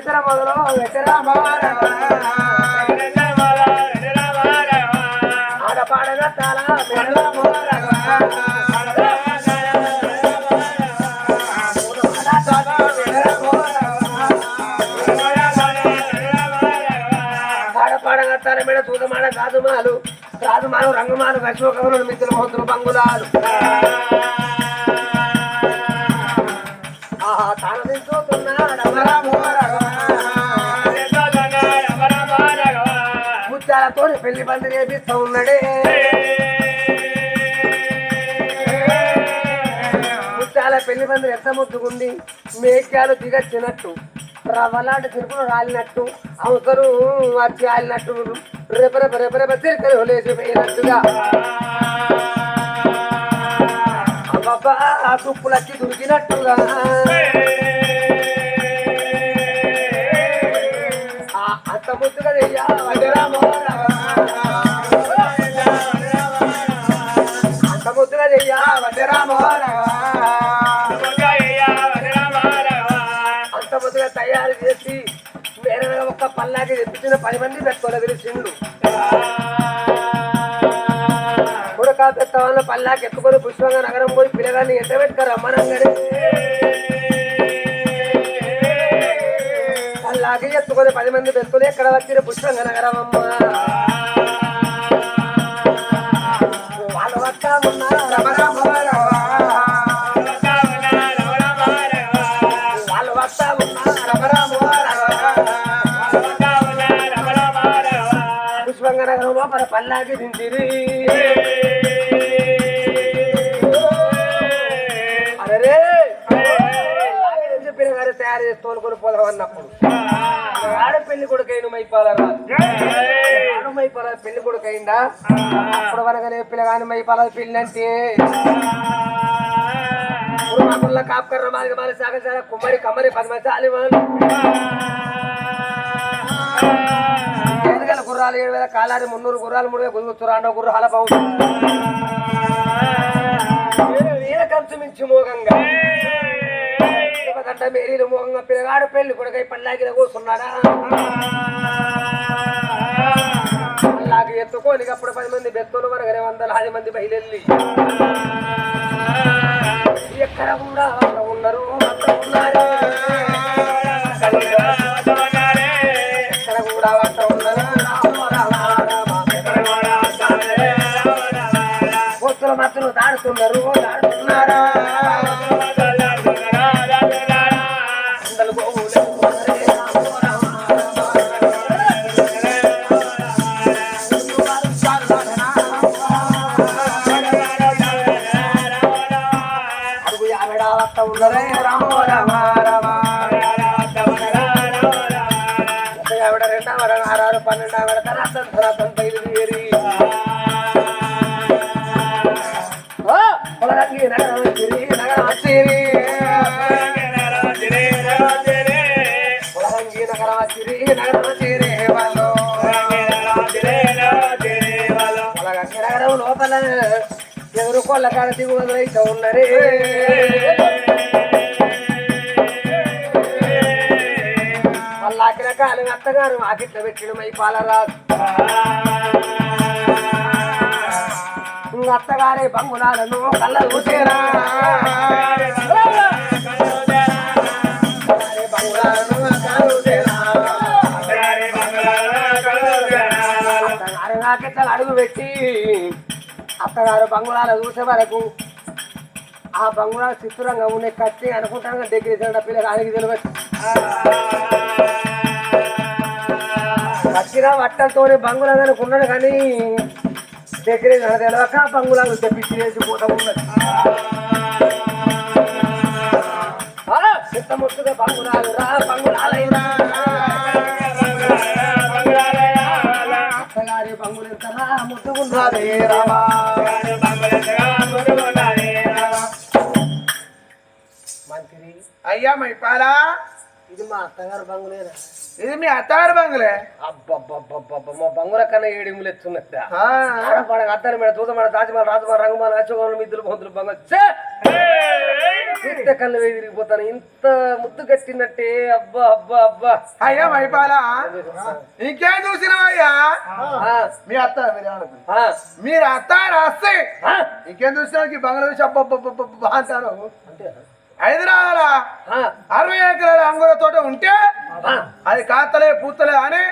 ఎక్కడ మొదలు ఎక్కడ ఆడపాడగా చాలా మెడల ఆడపాడగా మీద చూదమాడ రాజుమాలు రాజుమాలు రంగుమాలు కశోకములు మిత్రులు మోతులు బంగులాలు. ఆహా తాళదించుతున్నాడు ముత్యాలతో పెళ్ళి బండి చేపిస్తూ ఉన్నాడే. ముత్యాల పెళ్ళి బండి ఎంత ముద్దుకుంది మేక్యాలు దిగచ్చినట్టు రవ్వలాంటి తిరుపులు రాలినట్టు అవసరం వచ్చి ఆలినట్టు రెపరెప రెపరెప రేప తిరుకలు లేచిపోయినట్టుగా. అబ్బా తుప్పులకి దొరికినట్టుగా. అంత ముద్దుగా చెయ్యా వడ్డరామో ముద్దుగా చేసి వేరే వేరే ఒక్క పల్లాకి తెప్పించిన పది మంది పెట్టుకోలేదు తెలిసిండు కొడుక పెద్ద వాళ్ళ పల్లాకి ఎత్తుకొని పుష్పంగా నగరం పోయి పిల్లగాన్ని ఎంత పెట్టుకారు పల్లాకి ఎత్తుకొని పది మంది పెట్టుకుని ఎక్కడ వచ్చిన పుష్పంగా నగరం అమ్మ? వాళ్ళు వస్తామన్నారు పుష్పంగా నగరం లోపల పల్లాకి దించిరి అరే చెప్పిన గారు తయారు చేసి తోలుకొని పోదాం అన్నప్పుడు. ఆడపెళ్ళి కొడుకైన మైపాలరా? మైపాల పెళ్ళి కొడుకైందా అప్పుడు వనగానే పిల్లగాని మైపాల పెళ్ళి అంటే? కుర్మాకుల్ల కాపుకర్ర మాదిరి మాది సాగసాల కుమ్మరి కమ్మరి పది మంది చాలి వాళ్ళు గుర్రాలు ఏడు వేల కాలారి మున్నూరు గుర్రాలు మూడు వేల అండ అండో గుర్రాల బాగు వీర కంచు మించి మోగంగా. దండ మేరీలు మోగంగా పిల్లగాడు పెళ్ళి కొడుకై పల్లాగిన కూర్చున్నాడా పల్లాకి ఎత్తుకోని అప్పుడు పది మంది బెత్తులు వందల వందలాది మంది బయలుదేరి ఎక్కడ కూడా ఉన్నారు అక్కడ ఉన్నారు. వరం ఆరారు పన్నెండవ వరం బయలుదేరి నగరం నగరం వచ్చిరి. నగరం వచ్చిరి, నగరం వచ్చిరి వాళ్ళు. నగరం లోపల ఎదురు కొల్ల కాడ దిగు ఉన్నరే వాళ్ళ అక్కడ అత్తగారు ఆకిట్ల పెట్టిన మై పాలరాజు. అత్తగారే బంగుళాలను కళ్ళ చూసేరా బంగుళాలను అత్తగారు అడుగు పెట్టి అత్తగారు బంగుళాలు చూసే వరకు ఆ బంగుళాలు చిత్రంగా ఉండే కత్తి అనుకుంటాను దగ్గర పిల్లలు ఆయనకి తెలియదు. కత్తిగా వట్టలతోనే బంగుళాలు అనుకున్నాడు కానీ దగ్గర తెలియక బంగులాలు తెప్పించి వేసిపోతా ఉన్నది ఆ, చిత్త ముట్టుగా బంగుళాలు రా బంగుళాలైనా అత్తగారి బంగులు ఎంతరా ముట్టుకున్నదే రామా. మంత్రి అయ్యా మైపాలా ఇది మా అత్తగారు బంగులేనా? ఇది మీ అత్తగారు బంగులే? మా బంగుల కన్నా ఏడింగులు ఆడపాడ అద్దరి మీద తూతమాడ తాజమాడ రాజమాడ రంగమాల అచ్చోగోలు మిద్దులు బొంతులు బంగు. ఛే! చూస్తే కళ్ళు వేయి తిరిగిపోతాను ఇంత ముద్దు కట్టినట్టే. అబ్బా అబ్బా అబ్బా. అయ్యా మైపాల ఇంకేం చూసినావయ్యా ఆ, మీ అత్త మీరు ఏమనుకో. ఆ, మీరు అత్త రాస్తే. ఇంకేం చూసినా బంగ్లాదేశ్ అబ్బబ్బబ్బబ్బబ్బ అంటారు. అంతే. హైదరాబాద్ అరవై ఎకరాల అంగుర తోట ఉంటే అది కాతలే పూతలే అని.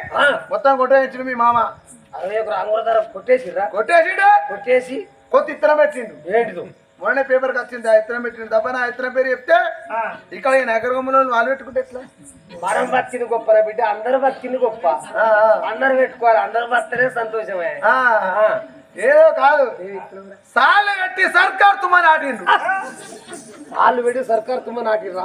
మొత్తం కొట్టేయించిండు మీ మామ. అరవై ఒక అంగుల ధర కొట్టేసిర్రా? కొట్టేసిండు? కొట్టేసి కొత్త ఇత్తనం పెట్టిండు. ఏంటిదో? మొన్న పేపర్కి వచ్చింది ఆ ఇత్తనం పెట్టిండు. తప్ప నా ఇత్తనం పేరు చెప్తే ఇక్కడ ఈ నగరంలో వాళ్ళు పెట్టుకుంటే ఎట్లా? మనం బతికింది గొప్పరా బిడ్డ అందరు బతికింది గొప్ప. అందరు పెట్టుకోవాలి అందరు బతనే సంతోషమే. ఏదో కాదు. సాలు కట్టి సర్కార్ తుమ్మని ఆడిండు వాళ్ళు పెట్టి సర్కార్ తుమ్మ నాటిర్రా.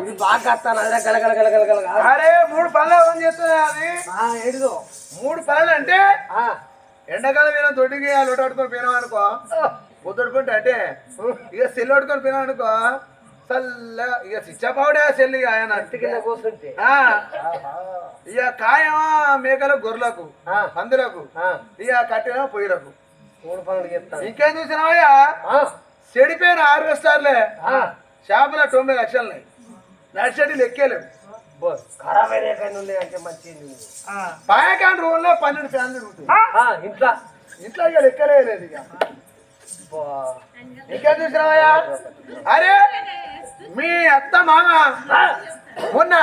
ఇది బాగా కత్తాను అదే గలగల గలగల గలగల అరే మూడు పనులు ఏం చేస్తుంది అది? ఆ, ఏంటిదో మూడు పనులు అంటే ఆ, ఎండాకాలం మీద దొడ్డికి లొటాడుకొని పోయినాం అనుకో పొద్దుడుకుంటే అంటే ఇక సెల్ పట్టుకొని పోయినాం అనుకో చల్ల ఇక ఇక ఆయన. ఇక కాయమా మేకలు గొర్రెలకు పందులకు ఇక కట్టెమో పొయ్యిలకు. ఇంకేం చూసినావయ్యా చెడిపోయిన హార్వెస్టర్లే. షాపులో తొంభై లక్షలున్నాయి. నడిచేటి లెక్కేలేవు. పాయకాన్ రూమ్లో పన్నెండు ఫ్యాన్లు ఆ, ఇంట్లో. ఇంట్లో ఇక లెక్కలేదు ఇక. ఇంకేం చూసినావయ్యా? అరే మీ అత్త మామ మొన్న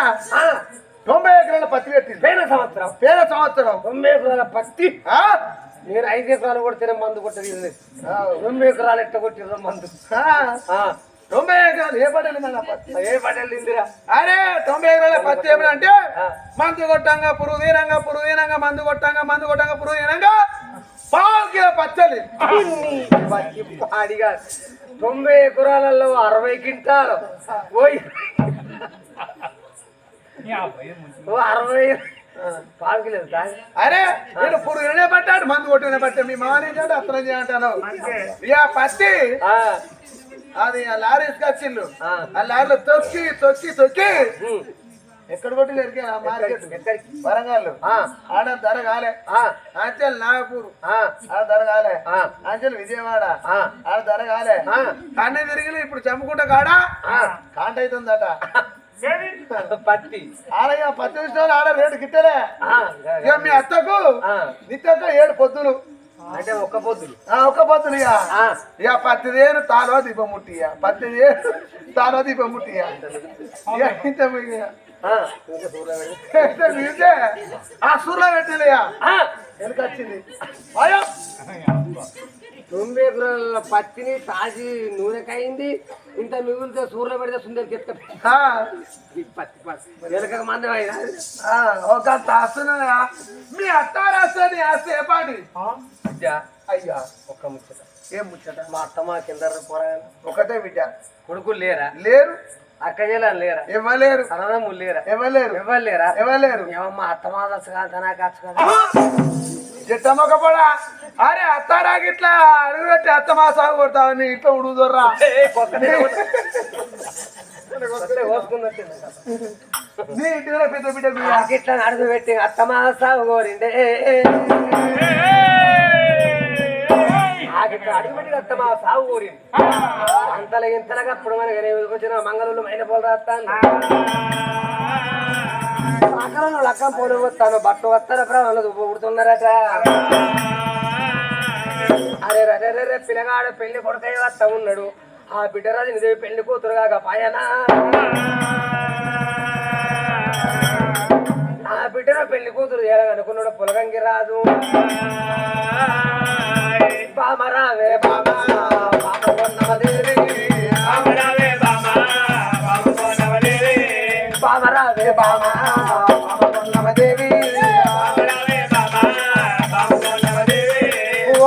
తొంభై ఎకరాల పత్తి పెట్టింది. పోయిన సంవత్సరం. పేద సంవత్సరం. తొమ్మిది ఎకరాల పత్తి? నేను ఐదు ఎకరాలు కొడితేనే మందు కొట్టది. తొమ్మిది ఎకరాలు ఎట్ట కొట్టిర్రు మందు. తొంభై ఎకరాలు ఏ పడేది మన పత్తి ఏ పడేళ్ళిందిరా అరే తొంభై ఎకరాల పత్తి ఏమిటంటే. మందు కొట్టంగా పురుగు తీనంగా పురుగు తీనంగా మందు కొట్టంగా మందు కొట్టంగా పురుగు తీనంగా పావు కిలో పచ్చడి. ఇన్ని. పత్తి పాడిగా తొంభై ఎకరాలలో అరవై క్వింటాలు. ఓయ్. ఓ అరవై. అరే నేను పురుగునే పట్టాడు మందు కొట్టినే పట్టే మీ మామని చేయండి అత్తనం చేయంటాను ఇక పత్తి. ఆ, అది ఆ లారీ వచ్చిండు. ఆ. లారీలో తొక్కి తొక్కి తొక్కి. ఎక్కడ కొట్టి ఎరికే మార్కెట్ ఎక్కడికి? వరంగల్ ఆ, ఆడ ధర కాలే. ఆ, అంచెల్ నాగపూర్. ఆ, ఆడ ధర కాలే. ఆ, అంచెల్ విజయవాడ. ఆడ ధర కాలే. ఆ. అన్ని తిరిగి ఇప్పుడు చంపుకుంట కాడ. ఆ. కాంట అవుతుందట పత్తి. ఆడ ఇక పత్తి విషయంలో ఆడ రేటు గిట్టలే. ఇక మీ అత్తకు నిత్యక్క ఏడు పొద్దులు. అంటే ఒక్క పొద్దులు. ఆ ఒక్క పొద్దులు ఇక పత్తిదేను తాలో దీపం ముట్టియ? పత్తిదేను తాలో దీపం ముట్టియ? ఇంత ఆ, సూర్లో పెట్టలేయా ఆ, వెనకొచ్చింది అయ్యో! ఎకరాల పత్తిని తాజీ నూనెకైంది ఇంత మిగిలితే సూర్యులో పెడితే పత్తి వెనక మందం ఒక తాస్తున్నా మీ అత్త రాస్తుంది ఆ సేపాటి బిడ్డ అయ్యా. ఒక్క ముచ్చట. ఏం ముచ్చట? మా అత్తమ్మ కింద పోరాయన ఒకటే బిడ్డ. కొడుకులు లేరా? లేరు. అక్క చెల్లెలు లేరా ఇవ్వలేరు లేరా ఇవ్వలేరు ఎవరు లేరా ఇవ్వలేరు ఏమమ్మా అత్తమ్మ దశ కాదు నాకు అచ్చు కదా చెట్టమ్మక పొడా అరే అడుగు పెట్టి అత్త మా సాగు కొడతావు నీ ఇంట్లో ఉడుగుదర్రా నీ ఇంటిలో పెద్ద బిడ్డ ఇట్లా అడుగు పెట్టి అత్తమ్మ సాగు కోరిండే ఇక్కడ అడుగు పెట్టి మా సాగు కోరింది అంతలో ఇంతలాగా అప్పుడు మనకి వచ్చిన మంగళూరు మైన పోలు రాస్తాను అక్కడ లక్కం పోలు వస్తాను బట్టు వస్తాను ప్రాణాలు పుడుతున్నారట అరే రే రే రే పిల్లగాడు పెళ్ళి కొడుకై వస్తా ఉన్నాడు. ఆ బిడ్డరాజు నిజమే పెళ్ళి కూతురుగా పాయనా. ఆ బిడ్డను పెళ్ళి కూతురు చేయాలనుకున్నాడు పొలగంగి రాదు బామరావే బామ బామ కొన్నమదేవి బామరావే బామ బామ కొన్నమదేవి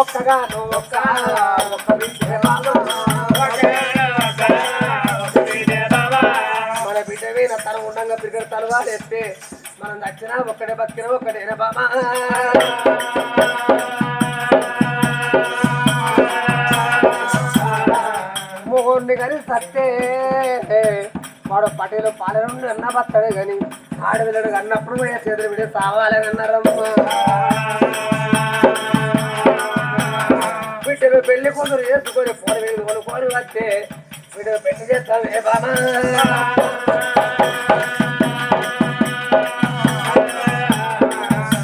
ఒక్కగాను ఒక్క ఒక్క మన బిడ్డ మీద తన ఉండంగా బిడ్డ తలవాలు ఎత్తే మనం దక్షిణ ఒక్కడే బతికినా ఒక్కడేనా బామా కానీ సత్తే. వాడు పటేలు పాలన అన్న బస్తాడే కానీ ఆడపిల్లడు అన్నప్పుడు పోయే చేతులు విడే సావాలని అన్నారమ్మా బిడ్డలు పెళ్ళి కూతురు చేసుకొని పోని మీద కొనుక్కొని వస్తే వీడు పెళ్ళి చేస్తాం ఏ బామా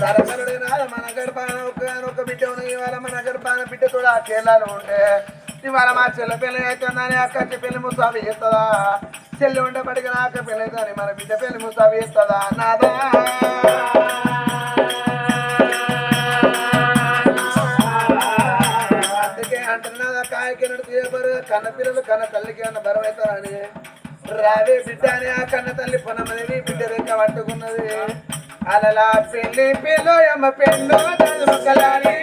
సరసరుడే మన గర్భాన ఒక బిడ్డ ఉన్న ఇవాళ మన గర్భాన బిడ్డ కూడా చేలాలు ఉండే ఇవాళ మా చెల్లె పెళ్ళి అవుతుందని అక్క పెళ్ళి ముస్తాబి చేస్తుందా చెల్లి ఉండే పడికి నా అక్క పెళ్ళి అవుతుందని మన బిడ్డ పెళ్ళి ముస్తాబి చేస్తుందా నాదా? అందుకే అంటున్నది కాయకి తీయబరు కన్న పిల్లలు కన్న తల్లికి అన్న బరువు అవుతారని. రావే బిడ్డ అని ఆ కన్న తల్లి పునమనేది బిడ్డ రెక్క పట్టుకున్నది. అలలా పెళ్ళి పిల్ల ఎమ్మ పెళ్ళో మొక్కలాని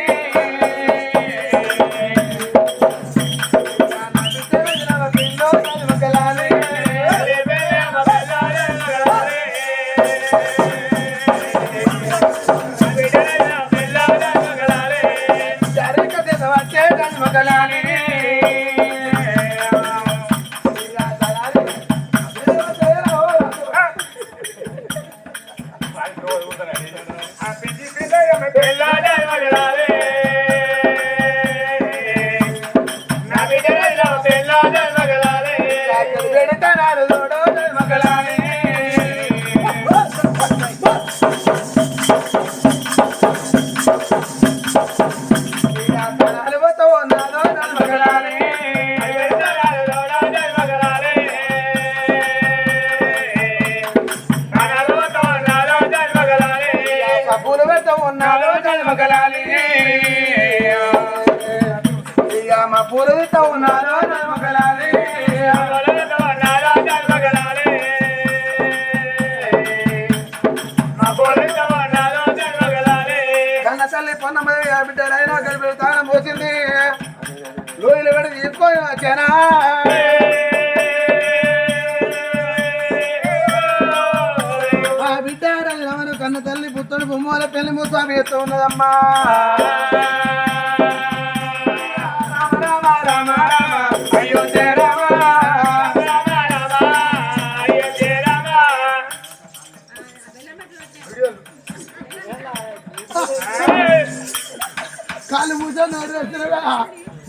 ఉన్నాడు ఇక మా పూలు పెడతా ఉన్నాడు బిడ్డలైనా కలిపి తానం పోసింది. లోయలు పెడి తీసుకొని వచ్చానా? తెలుగు అయోధ్య రామ కాలు మూసాను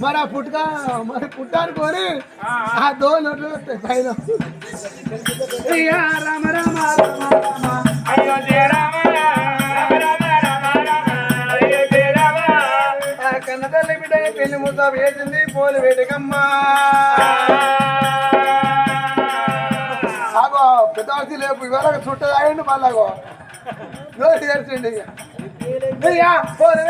మరి ఆ పుట్టుక మరి పుట్టాను కోరి ఆ దో నోట్లు వస్తాయి పైన. రామ రామ రామ రామ రామ. పెళ్ళి ముద్ద వేసింది పోలి ఆగో పెద్దవాసి లేపు ఇవాళ చుట్ట తాగండి మళ్ళాగో. నోటి తెరిచిండి పోలి.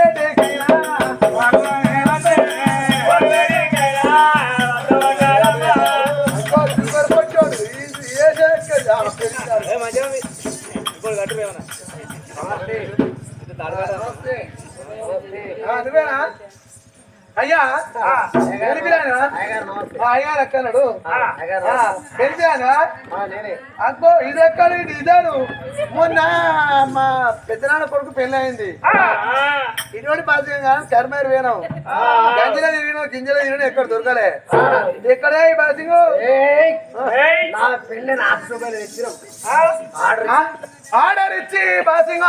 నమస్తే. ఆ, నువ్వేనా? అయ్యా వెళ్ళిపోయానా అయ్యారు అక్కన్నాడు వెళ్ళిపోయానా అక్కో ఇది ఎక్కడ? ఇది ఇదాను మొన్న మా పెద్దనాన్న కొడుకు పెళ్ళి అయింది. ఇటువంటి బాధ్యంగా కర్మేరు వేనాం గంజల తిరిగిన గింజల తిరిగిన ఎక్కడ దొరకలే. ఎక్కడే ఈ ఆర్డర్ ఇచ్చి. బాసింగ్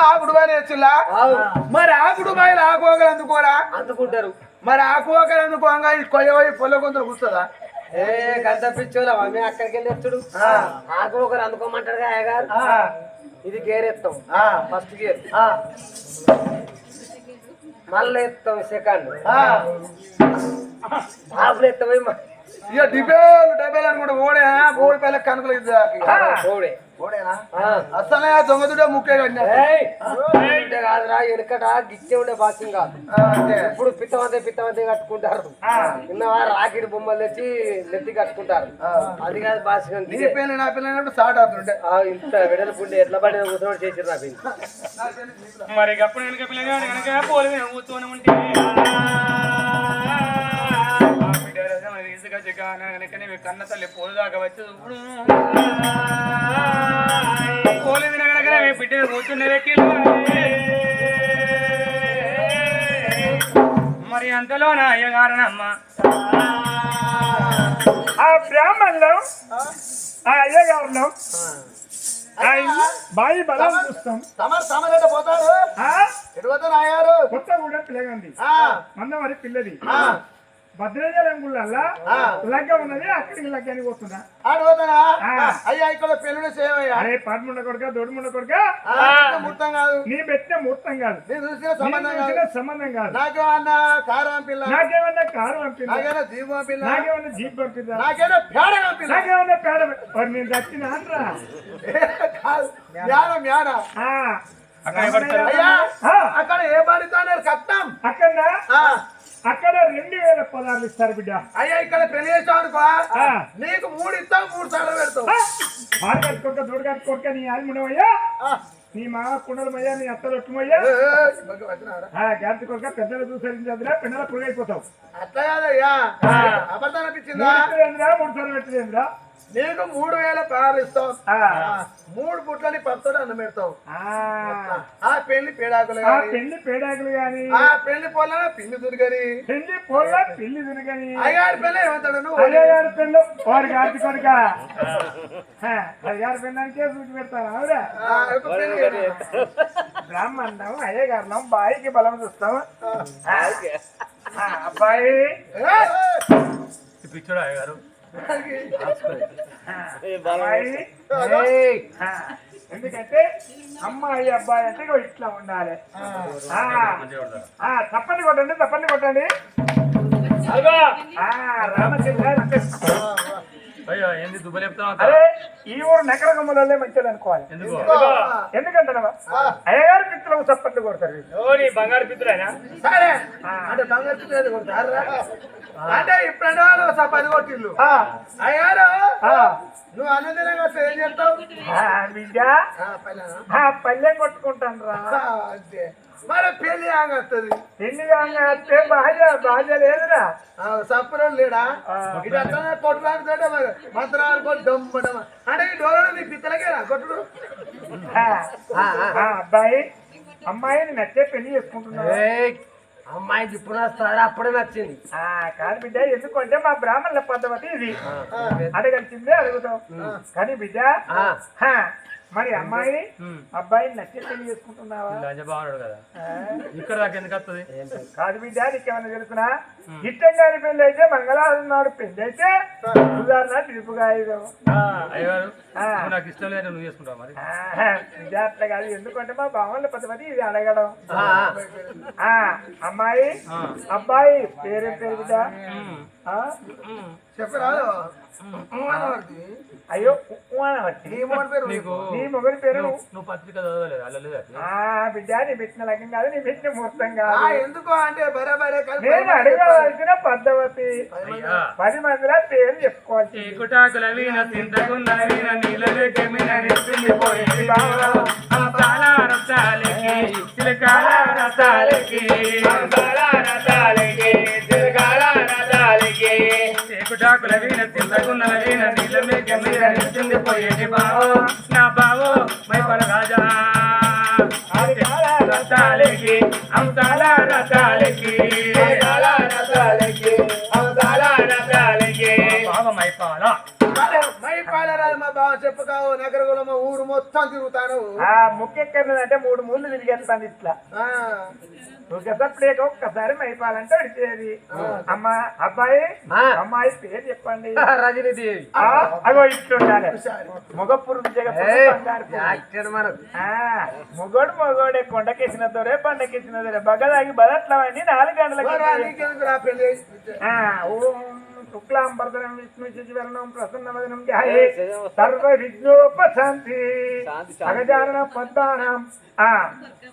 తెచ్చిల్లా? ఆవు. మరి ఆకుడు బాయలు ఆకువగలు అందుకోరా అందుకుంటారు. మరి ఆకువగలు అందుకోగా ఈ కొయ్య పోయి పొల్ల కొందరు కూర్తుందా ఏ గంట పిచ్చోలా మమ్మీ అక్కడికి వెళ్ళి ఎత్తుడు ఆకు ఒకరు అందుకోమంటాడు అయ్యగారు? ఇది గేర్ ఎత్తాం. ఫస్ట్ గేర్ మళ్ళీ ఎత్తాం సెకండ్ బాబులు ఎత్తాం ఇక డిబేలు డబేలు అనుకుంటే ఓడే ఓడి పైల కనుకలు ఓడే ఆ. అసలే దొంగదుడే ముక్కే కట్టినట్టు. ఏయ్! అంటే కాదురా వెనకట గిచ్చే ఉండే బాసింగ్ కాదు. ఆ, ఇప్పుడు పిత్తమంతే పిత్తమంతే కట్టుకుంటారు. నిన్నవా రాకిడి బొమ్మలు తెచ్చి నెత్తి కట్టుకుంటారు. అది కాదు బాసింగ్ నీ పెళ్ళి నా అయినప్పుడు స్టార్ట్ అవుతుంటే ఇంత వెడల్పుండి ఎట్లా పడిన కూర్చోటి చేసి నాకు మరి అప్పుడు వెనక పిల్లగాడు వెనక పోలి కూర్చొని ఉంటే. ఆ ఇసుక చికాన మీ కన్న తల్లి పోలు దాకా వచ్చి పోలి కనుక మీ బిడ్డ కూర్చుండే మరి అంతలో నా అయ్యగారనమ్మ ఆ బ్రాహ్మణులు ఆ అయ్యగారులు బాయి బలం చూస్తాం. సమర్ సమరేట పోతాడు ఆ? ఎటు పోతాడు అయ్యారు కొత్త కూడా పిల్లగంది. ఆ, మంద మరి పిల్లది. ఆ, భద్రాచలం గుళ్ళల్లా ఆ. లగ్గం ఉన్నది అక్కడికి లగ్గానికి పోతున్నా. ఆడవద్దనా ఆ. అయ్యా ఇక్కడ పెళ్ళి అరే కొడుక దొడుముండ కొడుక కాదు. నీ పెట్టిన ముహూర్తం కాదు. నీ చూసిన నీ సంబంధం కాదు సంబంధం కాదు. నాకేమన్నా కారం పిల్ల? నాకేమన్నా కారు పంపిందా నాకేమన్నా దీపం పిల్ల నాకేమన్నా జీప్ పంపిందా నాకేమో పేడ పిల్ల నాకేమన్నా పేడ మరి నేను చచ్చిన అంటరా. అక్కడ ఏ పడితే కట్టం అక్కడ? ఆ, అక్కడ రెండు వేల పదార్లు ఇస్తారు బిడ్డ. అయ్యా ఇక్కడ పెళ్ళి చేసావు అనుకో ఆ. నీకు మూడు ఇస్తావు మూడు సార్లు పెడతావు పాలు కట్టుకోక దొడు కట్టుకోక నీ ఆల్ముడమయ్యా ఆ, నీ మామ కుండలమయ్యా నీ అత్తలు ఒట్టుమయ్యా. గాంతి కొడుక పెద్దలు చూసరించదురా పిల్లల పురుగైపోతావు. అట్లా కాదయ్యా. ఆ. అబద్ధం అనిపించిందా? మూడు సార్లు పెట్టలేదురా నీకు మూడు వేల పాలు. ఆ, మూడు పుట్లని పప్పుతో అన్నం పెడతావు ఆ. ఆ పెళ్ళి పేడాకులు ఆ పెళ్ళి పేడాకులు గాని. ఆ పెళ్ళి పొలం పిండి దుర్గని. పెళ్ళి పోల పెళ్ళి దినగని అయ్యారు పెళ్ళి ఏమంటాడు నువ్వు? అయ్యగారి పెళ్ళు. వారి గాంతి కొడుక. అయ్యగారి పెళ్ళానికే సూచి పెడతారు ఆవిడ. బ్రాహ్మణం అయ్యగారులం బాయికి బలం చూస్తాం ఆ. ఆ, అబ్బాయి. పిచ్చోడు అయ్యగారు. ఎందుకంటే అమ్మాయి అబ్బాయి అంటే ఇట్లా ఉండాలి. తప్పని కొట్టండి తప్పని కొట్టండి. రామచంద్ర అయ్యో ఏంది దుబ్బలు చెప్తావు అరే ఈ ఊరు నగర గమ్మలలో మంచిది అనుకోవాలి. ఎందుకు? ఎందుకంటే అయ్యగారు పిత్రులకు చప్పట్లు కొడతారు బంగారు పిత్తులేనా? సరే. అంటే బంగారు పిల్లలు కొడతారా అంటే ఇప్పుడు వాళ్ళు పది కొట్టిల్లు ఆ, అయ్యారు ఆ, నువ్వు వస్తే ఏం చేస్తావు? ఆ, బిడ్డ ఆ, పైన ఆ పల్లె కొట్టుకుంటాను రా. అంతే. మరి పెళ్ళి ఆగత్తది. పెళ్ళి కాగానే భార్య భార్య లేదురా. సప్పురం లేడా. ఇది అట్లా కొట్టడానికి మరి మంత్రాలు కొట్టి దమ్మడం అంటే ఈ డోర్ నీ పిత్తలకేనా కొట్టుడు అబ్బాయి అమ్మాయిని నచ్చే పెళ్ళి చేసుకుంటున్నావు ఏయ్, అమ్మాయి జిప్పున వస్తారా అప్పుడే నచ్చింది. ఆ, కాదు బిడ్డ ఎందుకంటే మా బ్రాహ్మణుల పద్ధతి ఇది. అడగలిసిందే అడుగుతాం కానీ బిడ్డ మరి అమ్మాయి అబ్బాయిని నచ్చే పెళ్ళి చేసుకుంటున్నావా? బాగున్నాడు కదా. ఇక్కడ దాకా ఎందుకు వస్తుంది? కాదు బిడ్డ తెలుసునా? ఇష్టం కాని పెళ్ళి అయితే మంగళవారం నాడు పెళ్ళి అయితే ఉదాహరణ ఆ. నువ్వు నాకు ఇష్టం లేదు నువ్వు చేసుకుంటావు మరి? అట్లా కాదు. ఎందుకంటే మా బావళ్ళ పద్ధతి ఇది అడగడం. అమ్మాయి. అబ్బాయి పేరేం పేరు బిడ్డ? చెప్పరాదు అయ్యో. నీ మోహన్ పేరు నువ్వు పత్రిక బిడ్డ నీ పెట్టిన లగ్నం కాదు నీ పెట్టిన ముహూర్తం ఆ, కాదు. ఎందుకు అంటే నేను అడగవలసిన పద్ధతి పది మందిలో పేరు వీణ తింటకున్న వీణ రసాలకి చిలకాల రసాలకి. రసాలకి చిలకాల చీకుటాకుల వీణ తింటకున్న వీణ నీళ్ళ కెమిన నెత్తిండిపోయింది బావో నా బావో మైపల రాజా అంతాల రసాలకి అంతాల రసాలకి అంతాల రసాలకి బావ మైపాల మై పాలరాదు మా బావ చెప్పుకావు నగరకులమ్మ ఊరు మొత్తం తిరుగుతాను. ఆ ముఖ్యక్కర్లేదంటే మూడు మూడు తిరిగేస్తాను ఇట్లా. ఆ, నువ్వు గతప్పుడేక ఒక్కసారి మైపాలంటే అడిచేది. అమ్మ అబ్బాయి. అమ్మాయి పేరు చెప్పండి. రజనీదేవి అగో ఇట్లుండాలి మగ పురుగు జగ పురుగు, ఏయ్, బంగారు పురుగు. యాక్టర్ మనకు ఆ, మొగోడు మొగోడే కొండకెసిన దొరే పండకెసిన దొరే బగదాగి బదట్లమని నాలుగు గంటలకు శుక్లాంబరదనం విష్ణు శశివర్ణం ప్రసన్నవదనం ధ్యాయే సర్వ విఘ్నోపశాంతి అగజానన పద్మానం. ఆ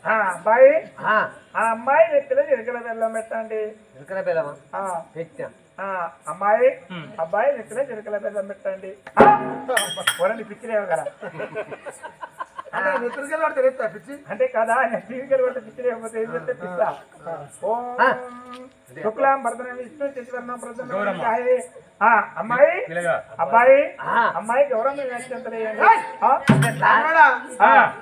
ఆ అబ్బాయి ఆ, అమ్మాయి నెత్తిలో చిరకల బెల్లం పెట్టండి. పెట్టాం. ఆ అమ్మాయి? అబ్బాయి నెత్తిలో చిరకల బెల్లం పెట్టండి. వరండి పిచ్చిలేవు కదా. అంటే కదా పిచ్చిలేకపోతే ఏం చేస్తే పిచ్చా? ఓం శుక్లాం భరతనం విష్ణు శశివర్ణం ప్రసన్నం. ఆ అమ్మాయి? అబ్బాయి? ఆ. అమ్మాయి గౌరవం నచ్చంతలేయండి రానుడా, ఆ.